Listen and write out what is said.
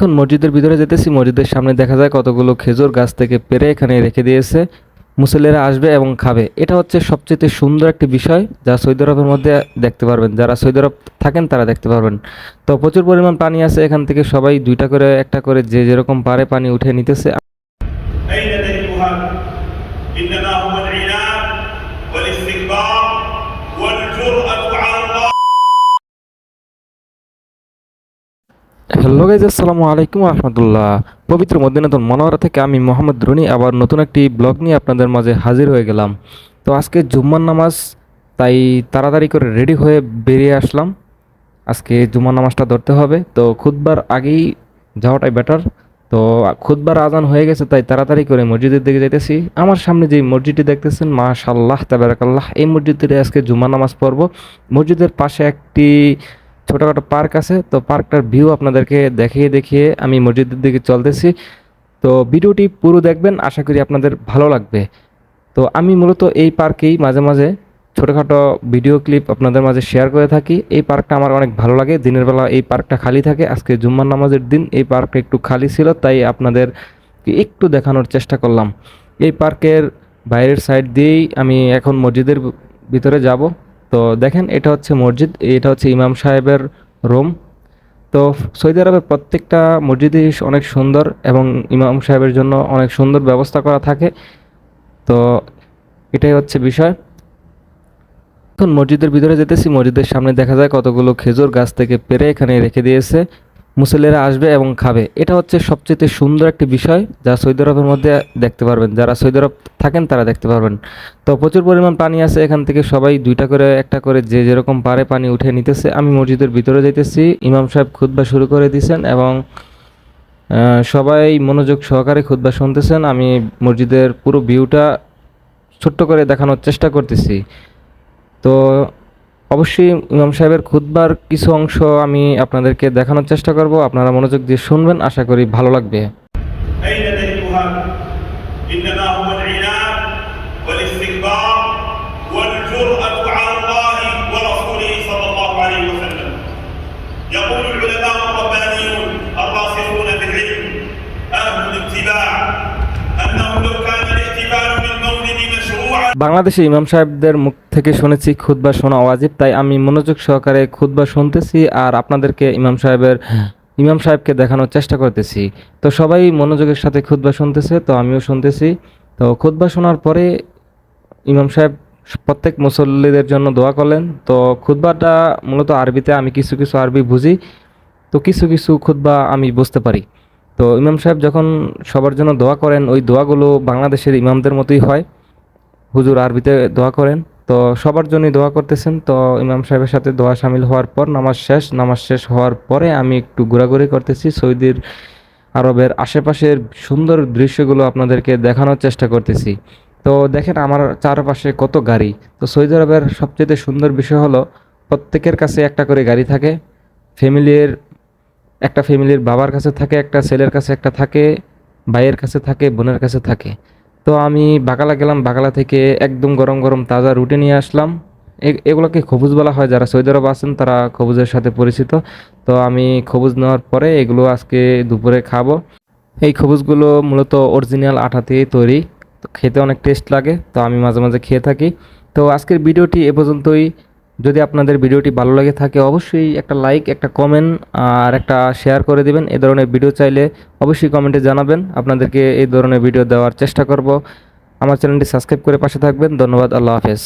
এখন মসজিদের ভিতরে যেতেছি, মসজিদের সামনে দেখা যায় কতগুলো খেজুর গাছ থেকে পেরে এখানে রেখে দিয়েছে। মুসল্লিরা আসবে এবং খাবে। এটা হচ্ছে সবচেয়ে সুন্দর একটি বিষয় যা সৌদি আরবের মধ্যে দেখতে পারবেন। যারা সৌদি আরব থাকেন, তারা দেখতে পারবেন। তো প্রচুর পরিমাণ পানি আছে এখান থেকে। সবাই দুইটা করে, একটা করে যে যেরকম পারে পানি উঠে নিতেছে। হ্যালো গাইজ, আসসালামু আলাইকুম রহমতুল্লাহ। পবিত্র মদিনাতুল মনোয়ারা থেকে আমি মোহাম্মদ রুনি আবার নতুন একটি ব্লগ নিয়ে আপনাদের মাঝে হাজির হয়ে গেলাম। তো আজকে জুম্মার নামাজ, তাই তাড়াতাড়ি করে রেডি হয়ে বেরিয়ে আসলাম। আজকে জুম্মার নামাজটা ধরতে হবে, তো খুদবার আগেই যাওয়াটাই বেটার তো খুদবার আজান হয়ে গেছে, তাই তাড়াতাড়ি করে মসজিদের দিকে যেতেছি আমার সামনে যে মসজিদটি দেখতেছেন মাশাল্লাহ তাবারাকাল্লাহ, এই মসজিদটিতে আজকে জুম্মা নামাজ পড়ব। মসজিদের পাশে একটি ছোটোখাটো পার্ক আছে, তো পার্কটার ভিউ আপনাদেরকে দেখিয়ে দেখিয়ে আমি মসজিদের দিকে চলতেছি। তো ভিডিওটি পুরো দেখবেন, আশা করি আপনাদের ভালো লাগবে। তো আমি মূলত এই পার্কেই মাঝে মাঝে ছোটোখাটো ভিডিও ক্লিপ আপনাদের মাঝে শেয়ার করে থাকি। এই পার্কটা আমার অনেক ভালো লাগে, দিনের বেলা এই পার্কটা খালি থাকে, আজকে জুম্মার নামাজের দিন এই পার্কটা একটু খালি ছিল, তাই আপনাদের একটু দেখানোর চেষ্টা করলাম। এই পার্কের বাইরের সাইড দিয়েই আমি এখন মসজিদের ভিতরে যাব। তো দেখেন, এটা হচ্ছে মসজিদ, এটা হচ্ছে ইমাম সাহেবের রুম। তো সৌদি আরবের প্রত্যেকটা মসজিদই অনেক সুন্দর এবং ইমাম সাহেবের জন্য অনেক সুন্দর ব্যবস্থা করা থাকে। তো এটাই হচ্ছে বিষয়। এখন মসজিদের ভিতরে যেতেছি, মসজিদের সামনে দেখা যায় কতগুলো খেজুর গাছ থেকে পেরে এখানে রেখে দিয়েছে। মুসল্লিরা আসবে এবং খাবে। এটা হচ্ছে সবচেয়ে সুন্দর একটি বিষয় যা সৌদি আরবের মধ্যে দেখতে পারবেন। যারা সৌদি আরব থাকেন, তারা দেখতে পারবেন। তো প্রচুর পরিমাণ পানি আছে। এখান থেকে সবাই দুইটা করে, একটা করে যে যেরকম পারে পানি উঠে নিতেছে। আমি মসজিদের ভিতরে যাইতেছি। ইমাম সাহেব খুতবা শুরু করে দিয়েছেন এবং সবাই মনোযোগ সহকারে খুতবা শুনতেছেন। আমি মসজিদের পুরো ভিউটা ছোট্ট করে দেখানোর চেষ্টা করতেছি। তো অবশ্যই ইমাম সাহেবের খুতবার কিছু অংশ আমি আপনাদেরকে দেখানোর চেষ্টা করব আপনারা মনোযোগ দিয়ে শুনবেন আশা করি ভালো লাগবে أين دليلها؟ إنما هو العناد والاستكبار والجرأة বাংলাদেশে ইমাম সাহেবদের মুখ থেকে শুনেছি খুতবা শোনা ওয়াজিব তাই আমি মনোযোগ সহকারে খুতবা শুনতেছি আর আপনাদেরকে ইমাম সাহেবের ইমাম সাহেবকে দেখানোর চেষ্টা করতেছি। তো সবাই মনোযোগের সাথে খুতবা শুনতেছে তো আমিও শুনতেছি। তো খুতবা শোনার পরে ইমাম সাহেব প্রত্যেক মুসল্লিদের জন্য দোয়া করলেন। তো খুতবাটা মূলত আরবিতে আমি কিছু কিছু আরবি বুঝি তো কিছু কিছু খুতবা আমি বুঝতে পারি। তো ইমাম সাহেব যখন সবার জন্য দোয়া করেন ওই দোয়াগুলো বাংলাদেশের ইমামদের মতোই হয়। হুজুর আরবিতে দোয়া করেন। তো সবার জন্যই দোয়া করতেছেন। তো ইমাম সাহেবের সাথে দোয়া সামিল হওয়ার পর, নামাজ শেষ নামাজ শেষ হওয়ার পরে আমি একটু ঘোরাঘুরি করতেছি। সৌদির আরবের আশেপাশের সুন্দর দৃশ্যগুলো আপনাদেরকে দেখানোর চেষ্টা করতেছি। তো দেখেন আমার চারপাশে কত গাড়ি। তো সৌদি আরবের সবচেয়ে সুন্দর বিষয় হলো, প্রত্যেকের কাছে একটা করে গাড়ি থাকে। ফ্যামিলির, একটা ফ্যামিলির বাবার কাছে থাকে, একটা ছেলের কাছে একটা থাকে, ভাইয়ের কাছে থাকে, বোনের কাছে থাকে। তো আমি বাকালা গেলাম বাকালা থেকে একদম গরম গরম তাজা রুটি নিয়ে আসলাম। এগুলোকে খবুজ বলা হয়, যারা সৌদি আরব আছেন তারা খবুজের সাথে পরিচিত। তো আমি খবুজ নেওয়ার পরে এগুলো আজকে দুপুরে খাব। এই খবুজগুলো মূলত অরিজিনাল দিয়ে তৈরি খেতে অনেক টেস্ট লাগে, তো আমি মাঝে মাঝে খেয়ে থাকি। তো আজকের ভিডিওটি এ পর্যন্তই। যদি আপনাদের ভিডিওটি ভালো লাগে থাকে, অবশ্যই একটা লাইক একটা কমেন্ট আর একটা শেয়ার করে দিবেন। এ ধরনের ভিডিও চাইলে অবশ্যই কমেন্টে জানাবেন। আপনাদেরকে এই ধরনের ভিডিও দেওয়ার চেষ্টা করব। আমার চ্যানেলটি সাবস্ক্রাইব করে পাশে থাকবেন। ধন্যবাদ। আল্লাহ হাফেজ।